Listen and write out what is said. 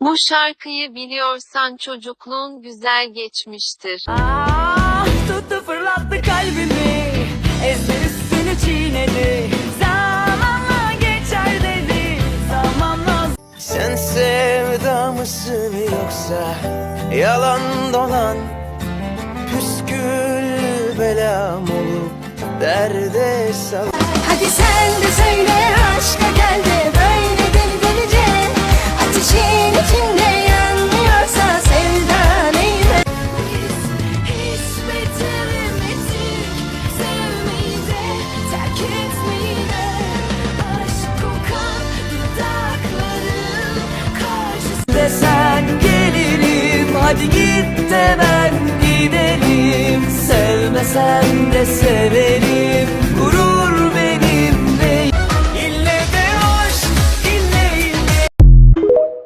Bu şarkıyı biliyorsan çocukluğun güzel geçmiştir. Ah tuttu fırlattı kalbimi. Ezber üstünü çiğnedi. Zamanla geçer dedi. Zamanla Sen sevda mısın yoksa yalan dolan? Püskül belam olup derde sal Hadi sen de söyle Hadi git de ben gidelim. Sevmesen de Gurur